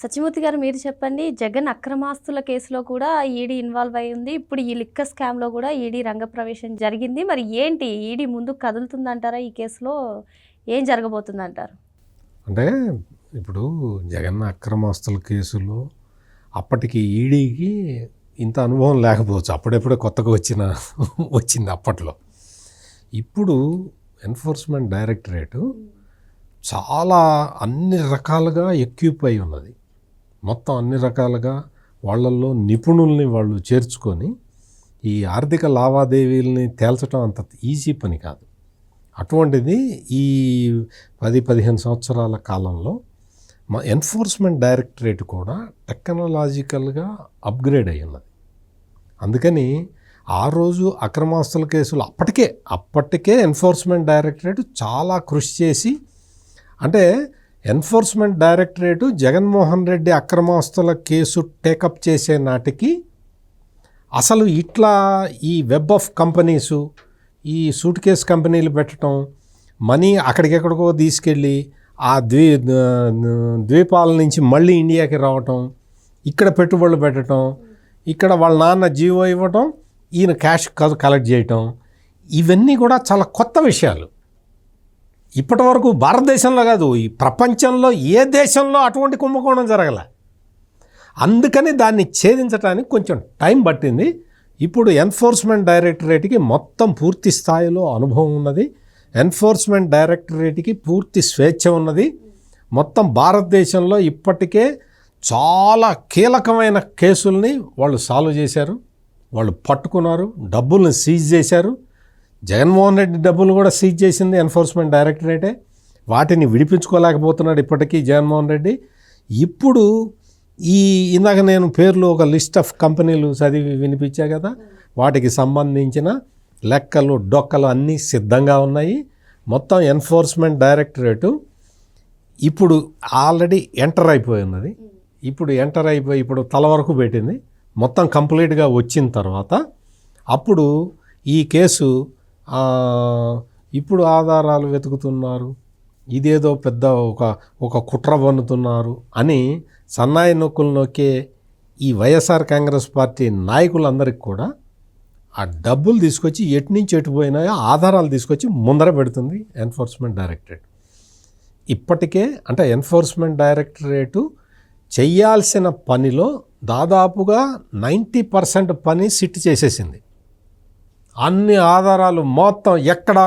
సత్యమూర్తి గారు మీరు చెప్పండి జగన్ అక్రమాస్తుల కేసులో కూడా ఈడీ ఇన్వాల్వ్ అయి ఉంది ఇప్పుడు ఈ లిక్క స్కామ్లో కూడా ఈడీ రంగప్రవేశం జరిగింది. మరి ఏంటి? ఈడీ ముందు కదులుతుందంటారా? ఈ కేసులో ఏం జరగబోతుందంటారు? అంటే ఇప్పుడు జగన్ అక్రమాస్తుల కేసులో అప్పటికి ఈడీకి ఇంత అనుభవం లేకపోవచ్చు. అప్పుడెప్పుడే కొత్తగా వచ్చిన వచ్చింది అప్పట్లో. ఇప్పుడు ఎన్ఫోర్స్మెంట్ డైరెక్టరేటు చాలా అన్ని రకాలుగా ఎక్విప్ అయి ఉన్నది. మొత్తం అన్ని రకాలుగా వాళ్ళల్లో నిపుణుల్ని వాళ్ళు చేర్చుకొని ఈ ఆర్థిక లావాదేవీలని తేల్చడం అంత ఈజీ పని కాదు. అటువంటిది ఈ పది పదిహేను సంవత్సరాల కాలంలో మా ఎన్ఫోర్స్మెంట్ డైరెక్టరేట్ కూడా టెక్నాలజికల్గా అప్గ్రేడ్ అయి ఉన్నది. అందుకని ఆ రోజు అక్రమాస్తుల కేసులు అప్పటికే అప్పటికే ఎన్ఫోర్స్మెంట్ డైరెక్టరేట్ చాలా కృషి చేసి అంటే ఎన్ఫోర్స్మెంట్ డైరెక్టరేటు జగన్మోహన్ రెడ్డి అక్రమాస్తుల కేసు టేకప్ చేసే నాటికి అసలు ఇట్లా ఈ వెబ్ ఆఫ్ కంపెనీసు ఈ సూట్ కేస్ కంపెనీలు పెట్టడం మనీ అక్కడికెక్కడికో తీసుకెళ్ళి ఆ ద్వీ ద్వీపాల నుంచి మళ్ళీ ఇండియాకి రావటం ఇక్కడ పెట్టుబడులు పెట్టడం ఇక్కడ వాళ్ళ నాన్న జీవో ఇవ్వటం ఈయన క్యాష్ కలెక్ట్ చేయటం ఇవన్నీ కూడా చాలా కొత్త విషయాలు. ఇప్పటి వరకు భారతదేశంలో కాదు ఈ ప్రపంచంలో ఏ దేశంలో అటువంటి కుంభకోణం జరగల? అందుకని దాన్ని ఛేదించడానికి కొంచెం టైం పట్టింది. ఇప్పుడు ఎన్ఫోర్స్మెంట్ డైరెక్టరేట్కి మొత్తం పూర్తి స్థాయిలో అనుభవం ఉన్నది. ఎన్ఫోర్స్మెంట్ డైరెక్టరేట్కి పూర్తి స్వేచ్ఛ ఉన్నది. మొత్తం భారతదేశంలో ఇప్పటికే చాలా కీలకమైన కేసుల్ని వాళ్ళు సాల్వ్ చేశారు. వాళ్ళు పట్టుకున్నారు డబ్బుల్ని సీజ్ చేశారు. జగన్మోహన్ రెడ్డి డబ్బులు కూడా సీజ్ చేసింది ఎన్ఫోర్స్మెంట్ డైరెక్టరేటే. వాటిని విడిపించుకోలేకపోతున్నాడు ఇప్పటికీ జగన్మోహన్ రెడ్డి. ఇప్పుడు ఈ ఇందాక నేను పేర్లు ఒక లిస్ట్ ఆఫ్ కంపెనీలు చదివి వినిపించా కదా. వాటికి సంబంధించిన లెక్కలు డొక్కలు అన్నీ సిద్ధంగా ఉన్నాయి. మొత్తం ఎన్ఫోర్స్మెంట్ డైరెక్టరేటు ఇప్పుడు ఆల్రెడీ ఎంటర్ అయిపోయి ఉన్నది. ఇప్పుడు ఎంటర్ అయిపోయి ఇప్పుడు తల వరకు పెట్టింది. మొత్తం కంప్లీట్గా వచ్చిన తర్వాత అప్పుడు ఈ కేసు ఇప్పుడు ఆధారాలు వెతుకుతున్నారు. ఇదేదో పెద్ద ఒక ఒక కుట్ర పన్నుతున్నారు అని సన్నాయి నొక్కులు నొక్కే ఈ వైఎస్ఆర్ కాంగ్రెస్ పార్టీ నాయకులందరికీ కూడా ఆ డబ్బులు తీసుకొచ్చి ఎటు నుంచి ఎటు పోయినాయో ఆధారాలు తీసుకొచ్చి ముందర పెడుతుంది ఎన్ఫోర్స్మెంట్ డైరెక్టరేట్. ఇప్పటికే అంటే ఎన్ఫోర్స్మెంట్ డైరెక్టరేటు చేయాల్సిన పనిలో దాదాపుగా నైంటీ పర్సెంట్ పని సిట్ చేసేసింది. అన్ని ఆధారాలు మొత్తం ఎక్కడ?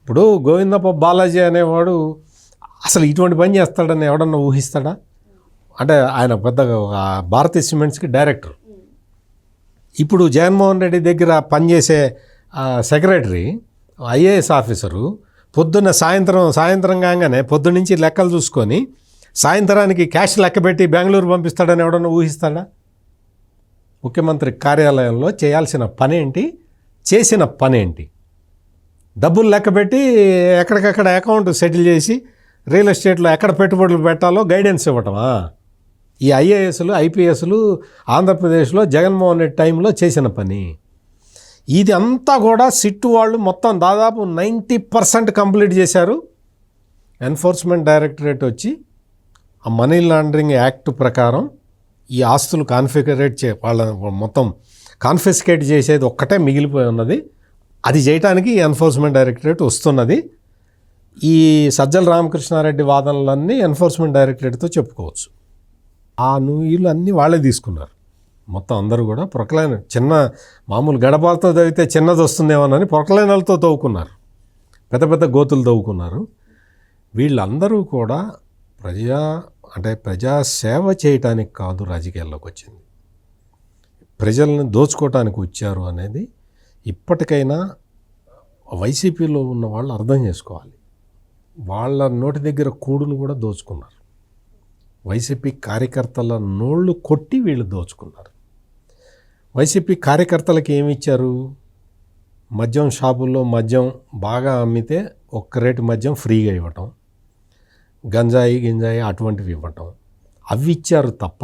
ఇప్పుడు గోవిందప్ప బాలాజీ అనేవాడు అసలు ఇటువంటి పని చేస్తాడని ఎవడన్నా ఊహిస్తాడా? అంటే ఆయన పెద్దగా ఒక భారతీయ సిమెంట్స్కి డైరెక్టర్. ఇప్పుడు జగన్మోహన్ రెడ్డి దగ్గర పనిచేసే సెక్రటరీ ఐఏఎస్ ఆఫీసరు పొద్దున్న సాయంత్రం సాయంత్రం కాగానే పొద్దు నుంచి లెక్కలు చూసుకొని సాయంత్రానికి క్యాష్ లెక్క పెట్టి బెంగళూరు పంపిస్తాడని ఎవడన్నా ఊహిస్తాడా? ముఖ్యమంత్రి కార్యాలయంలో చేయాల్సిన పనేంటి? చేసిన పనేంటి? డబ్బులు లెక్కపెట్టి ఎక్కడికక్కడ అకౌంట్ సెటిల్ చేసి రియల్ ఎస్టేట్లో ఎక్కడ పెట్టుబడులు పెట్టాలో గైడెన్స్ ఇవ్వటమా? ఈ ఐఏఎస్లు ఐపీఎస్లు ఆంధ్రప్రదేశ్లో జగన్మోహన్ రెడ్డి టైంలో చేసిన పని. ఇది అంతా కూడా సిట్టు వాళ్ళు మొత్తం దాదాపు నైంటీ పర్సెంట్ కంప్లీట్ చేశారు. ఎన్ఫోర్స్మెంట్ డైరెక్టరేట్ వచ్చి ఆ మనీ లాండరింగ్ యాక్ట్ ప్రకారం ఈ ఆస్తులు కాన్ఫిగరేట్ చే వాళ్ళ మొత్తం కాన్ఫిస్కేట్ చేసేది ఒక్కటే మిగిలిపోయి ఉన్నది. అది చేయడానికి ఎన్ఫోర్స్మెంట్ డైరెక్టరేట్ వస్తున్నది. ఈ సజ్జల రామకృష్ణారెడ్డి వాదనలన్నీ ఎన్ఫోర్స్మెంట్ డైరెక్టరేట్తో చెప్పుకోవచ్చు. ఆ నువ్వులు అన్నీ వాళ్ళే తీసుకున్నారు. మొత్తం అందరూ కూడా ప్రొక్లైన్ చిన్న మామూలు గడపాలతో తవ్వితే చిన్నది వస్తుందేమోనని ప్రొక్లైనలతో తవ్వుకున్నారు. పెద్ద పెద్ద గోతులు తవ్వుకున్నారు. వీళ్ళందరూ కూడా ప్రజా అంటే ప్రజా సేవ చేయటానికి కాదు రాజకీయాల్లోకి వచ్చింది. ప్రజల్ని దోచుకోవటానికి వచ్చారు అనేది ఇప్పటికైనా వైసీపీలో ఉన్న వాళ్ళు అర్థం చేసుకోవాలి. వాళ్ళ నోటి దగ్గర కూడును కూడా దోచుకున్నారు. వైసీపీ కార్యకర్తల నోళ్ళు కొట్టి వీళ్ళు దోచుకున్నారు. వైసీపీ కార్యకర్తలకు ఏమి ఇచ్చారు? మద్యం షాపుల్లో మద్యం బాగా అమ్మితే ఒక్క రేటు మద్యం ఫ్రీగా ఇవ్వటం గంజాయి గింజాయి అటువంటివి ఇవ్వటం అవి ఇచ్చారు తప్ప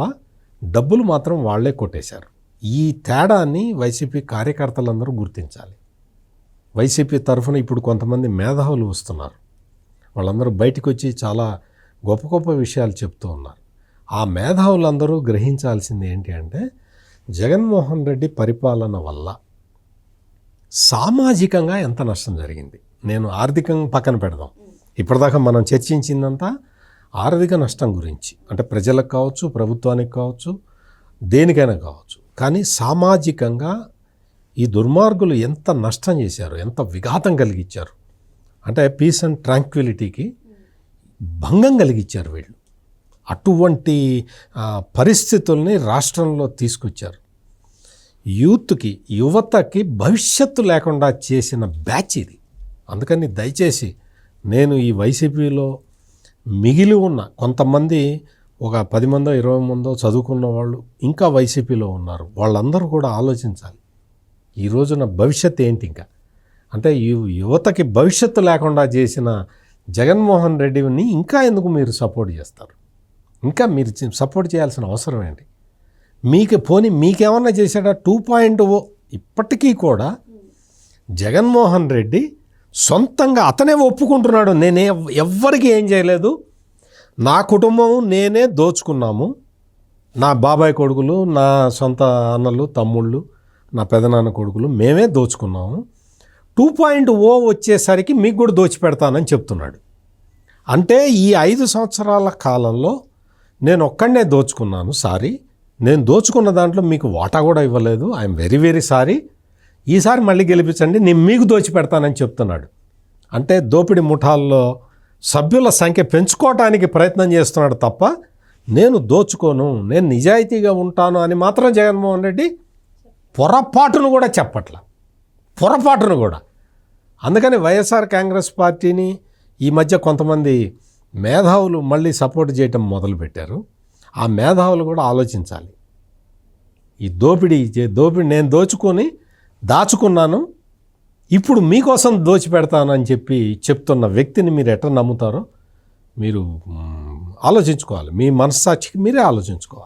డబ్బులు మాత్రం వాళ్ళే కొట్టేశారు. ఈ తేడాన్ని వైసీపీ కార్యకర్తలందరూ గుర్తించాలి. వైసీపీ తరఫున ఇప్పుడు కొంతమంది మేధావులు వస్తున్నారు. వాళ్ళందరూ బయటకు వచ్చి చాలా గొప్ప గొప్ప విషయాలు చెప్తూ ఉన్నారు. ఆ మేధావులందరూ గ్రహించాల్సింది ఏంటి అంటే జగన్మోహన్ రెడ్డి పరిపాలన వల్ల సామాజికంగా ఎంత నష్టం జరిగింది? నేను ఆర్థికంగా పక్కన పెడదాం. ఇప్పటిదాకా మనం చర్చించిందంతా ఆర్థిక నష్టం గురించి. అంటే ప్రజలకు కావచ్చు ప్రభుత్వానికి కావచ్చు దేనికైనా కావచ్చు. కానీ సామాజికంగా ఈ దుర్మార్గులు ఎంత నష్టం చేశారు ఎంత విఘాతం కలిగించారు. అంటే పీస్ అండ్ ట్రాంక్విలిటీకి భంగం కలిగించారు వీళ్ళు. అటువంటి పరిస్థితుల్ని రాష్ట్రంలో తీసుకొచ్చారు. యూత్కి యువతకి భవిష్యత్తు లేకుండా చేసిన బ్యాచ్ ఇది. అందుకని దయచేసి నేను ఈ వైసీపీలో మిగిలి ఉన్న కొంతమంది ఒక పది మందో ఇరవై మందో చదువుకున్న వాళ్ళు ఇంకా వైసీపీలో ఉన్నారు. వాళ్ళందరూ కూడా ఆలోచించాలి. ఈ రోజున భవిష్యత్ ఏంటి ఇంకా? అంటే ఈ యువతకి భవిష్యత్తు లేకుండా చేసిన జగన్మోహన్ రెడ్డిని ఇంకా ఎందుకు మీరు సపోర్ట్ చేస్తారు? ఇంకా మీరు సపోర్ట్ చేయాల్సిన అవసరం ఏంటి? మీకు పోనీ మీకేమన్నా చేశాడా? టూ పాయింట్ ఓ ఇప్పటికీ కూడా జగన్మోహన్ రెడ్డి సొంతంగా అతనే ఒప్పుకుంటున్నాడు. నేనే ఎవ్వరికి ఏం చేయలేదు. నా కుటుంబం నేనే దోచుకున్నాము. నా బాబాయ్ కొడుకులు నా సొంత అన్నలు తమ్ముళ్ళు నా పెదనాన్న కొడుకులు మేమే దోచుకున్నాము. టూ పాయింట్ ఓ వచ్చేసరికి మీకు కూడా దోచిపెడతానని చెప్తున్నాడు. అంటే ఈ ఐదు సంవత్సరాల కాలంలో నేను ఒక్కడనే దోచుకున్నాను సారీ. నేను దోచుకున్న దాంట్లో మీకు వాటా కూడా ఇవ్వలేదు. I'm very very sorry. ఈసారి మళ్ళీ గెలిపించండి నేను మీకు దోచిపెడతానని చెప్తున్నాడు. అంటే దోపిడి ముఠాల్లో సభ్యుల సంఖ్య పెంచుకోవటానికి ప్రయత్నం చేస్తున్నాడు తప్ప నేను దోచుకోను నేను నిజాయితీగా ఉంటాను అని మాత్రం జగన్మోహన్ రెడ్డి పొరపాటును కూడా చెప్పట్ల. పొరపాటును కూడా. అందుకని వైఎస్ఆర్ కాంగ్రెస్ పార్టీని ఈ మధ్య కొంతమంది మేధావులు మళ్ళీ సపోర్ట్ చేయటం మొదలుపెట్టారు. ఆ మేధావులు కూడా ఆలోచించాలి. ఈ దోపిడీ దోపిడీ నేను దోచుకొని దాచుకున్నాను ఇప్పుడు మీకోసం దోచిపెడతానని చెప్పి చెప్తున్న వ్యక్తిని మీరు ఎట్లా నమ్ముతారో మీరు ఆలోచించుకోవాలి. మీ మనస్సాక్షికి మీరే ఆలోచించుకోవాలి.